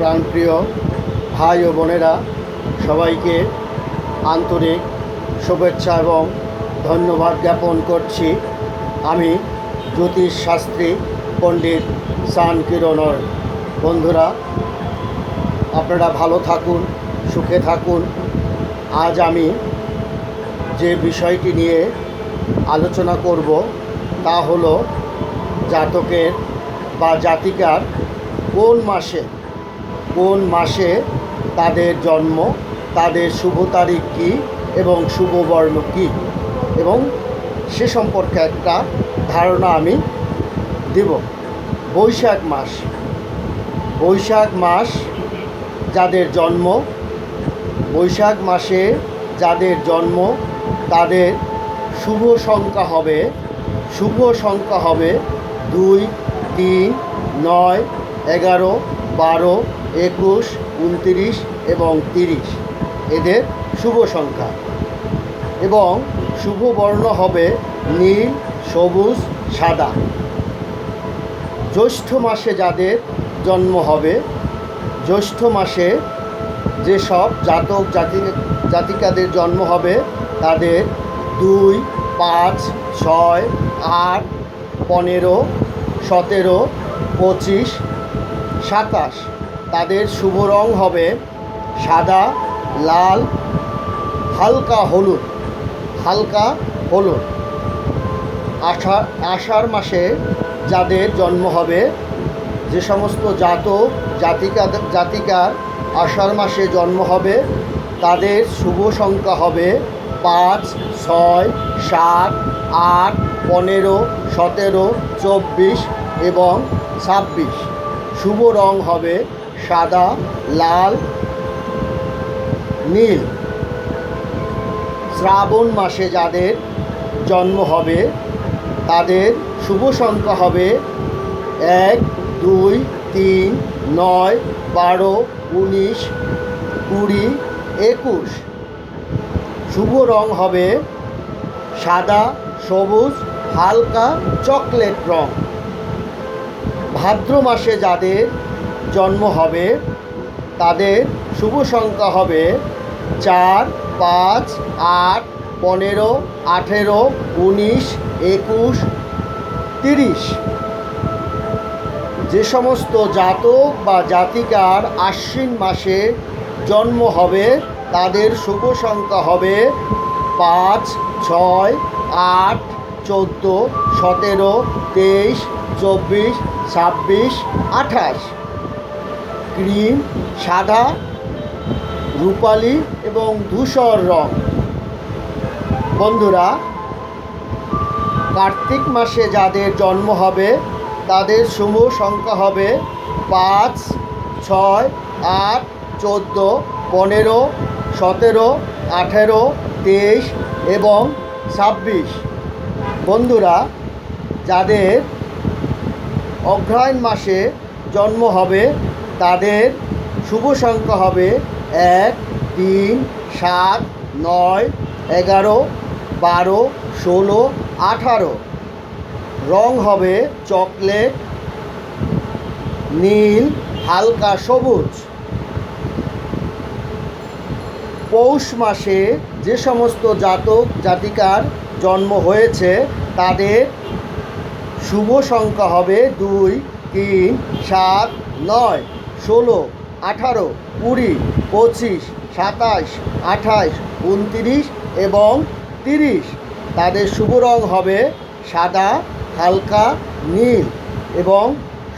প্রাণপ্রিয় ভাই ও বোনেরা, সবাইকে আন্তরিক শুভেচ্ছা এবং ধন্যবাদ জ্ঞাপন করছি। আমি জ্যোতিষ শাস্ত্রী পণ্ডিত সান কিরণর। বন্ধুরা, আপনারা ভালো থাকুন, সুখে থাকুন। আজ আমি যে বিষয়টি নিয়ে আলোচনা করব তা হলো জাতকের বা জাতিকার কোন মাসে কোন মাসে তাদের জন্ম, তাদের শুভ তারিখ কী এবং শুভ বর্ণ কী? এবং সে সম্পর্কে একটা ধারণা আমি দেব। বৈশাখ মাস। বৈশাখ মাস যাদের জন্ম, বৈশাখ মাসে যাদের জন্ম, তাদের শুভ সংখ্যা হবে, শুভ সংখ্যা হবে দুই, তিন, নয়, এগারো, বারো একুশ, উনতিরিশ এবং তিরিশ। এদের শুভ সংখ্যা। এবং শুভ বর্ণ হবে নীল, সবুজ, সাদা। জ্যৈষ্ঠ মাসে যাদের জন্ম হবে, জ্যৈষ্ঠ মাসে যেসব জাতক জাতি জাতিকাদের জন্ম হবে, তাদের দুই, পাঁচ, ছয়, আট, পনেরো, সতেরো, পঁচিশ, সাতাশ। তাদের শুভ রং হবে সাদা, লাল, হালকা হলুদ হালকা হলুদ। আষাঢ় আষাঢ় মাসে যাদের জন্ম হবে, যে সমস্ত জাতক, জাতিকা জাতিকার আষাঢ় মাসে জন্ম হবে, তাদের শুভ সংখ্যা হবে পাঁচ, ছয়, সাত, আট, পনেরো, সতেরো, চব্বিশ এবং ছাব্বিশ। শুভ রং হবে সাদা, লাল, নীল। শ্রাবণ মাসে যাদের জন্ম হবে, তাদের শুভ সংখ্যা হবে এক, দুই, তিন, নয়, বারো, উনিশ, কুড়ি, একুশ। শুভ রং হবে সাদা, সবুজ, হালকা চকলেট রং। ভাদ্র মাসে যাদের জন্ম হবে, তাদের শুভ সংখ্যা হবে চার, পাঁচ, আট, পনেরো, আঠেরো, উনিশ, একুশ, তিরিশ। যে সমস্ত জাতক বা জাতিকার আশ্বিন মাসে জন্ম হবে, তাদের শুভ সংখ্যা হবে পাঁচ, ছয়, আট, চোদ্দ, সতেরো, তেইশ, চব্বিশ, ছাব্বিশ, আঠাশ। ক্রিম, সাদা, রূপালি এবং ধূসর রং। বন্ধুরা, কার্তিক মাসে যাদের জন্ম হবে, তাদের শুভ সংখ্যা হবে পাঁচ, ছয়, আট, চোদ্দ, পনেরো, সতেরো, আঠেরো, তেইশ এবং ছাব্বিশ। বন্ধুরা, যাদের অগ্রহায়ণ মাসে জন্ম হবে তাদের শুভ সংখ্যা হবে এক, তিন, সাত, নয়, এগারো, বারো, ষোলো, আঠারো। রং হবে চকলেট, নীল, হালকা সবুজ। পৌষ মাসে যে সমস্ত জাতক, জাতিকার জন্ম হয়েছে, তাদের শুভ সংখ্যা হবে দুই, তিন, সাত, নয়। ষোলো, আঠারো, কুড়ি, পঁচিশ, সাতাশ, আঠাশ, উনতিরিশ এবং তিরিশ। তাদের শুভ রং হবে সাদা, হালকা, নীল এবং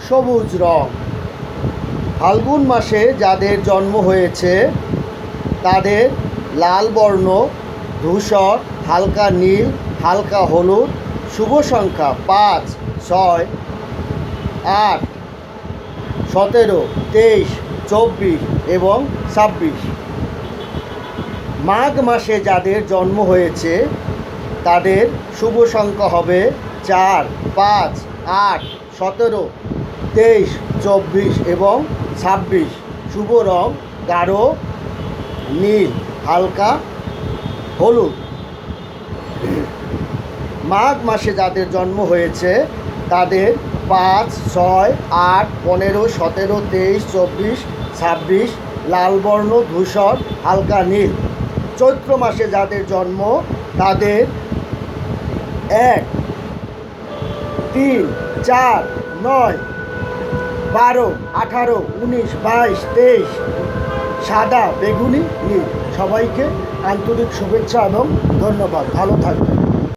সবুজ রং। ফাল্গুন মাসে যাদের জন্ম হয়েছে, তাদের লাল বর্ণ, ধূসর, হালকা নীল, হালকা হলুদ, শুভ সংখ্যা পাঁচ, ছয়, আট সতেরো, তেইশ, চব্বিশ এবং ছাব্বিশ। মাঘ মাসে যাদের জন্ম হয়েছে, তাদের শুভ সংখ্যা হবে চার, পাঁচ, আট, সতেরো, তেইশ, চব্বিশ এবং ছাব্বিশ। শুভ রং গাঢ়, নীল, হালকা, হলুদ। মাঘ মাসে যাদের জন্ম হয়েছে, তাদের পাঁচ, ছয়, আট, পনেরো, সতেরো, তেইশ, চব্বিশ, ছাব্বিশ লাল বর্ণ ধূসর, হালকা নীল। চৈত্র মাসে যাদের জন্ম, তাদের এক, তিন, চার, নয়, বারো, আঠারো, উনিশ, বাইশ, তেইশ, সাদা, বেগুনি, নীল। সবাইকে আন্তরিক শুভেচ্ছা এবং ধন্যবাদ। ভালো থাকবেন।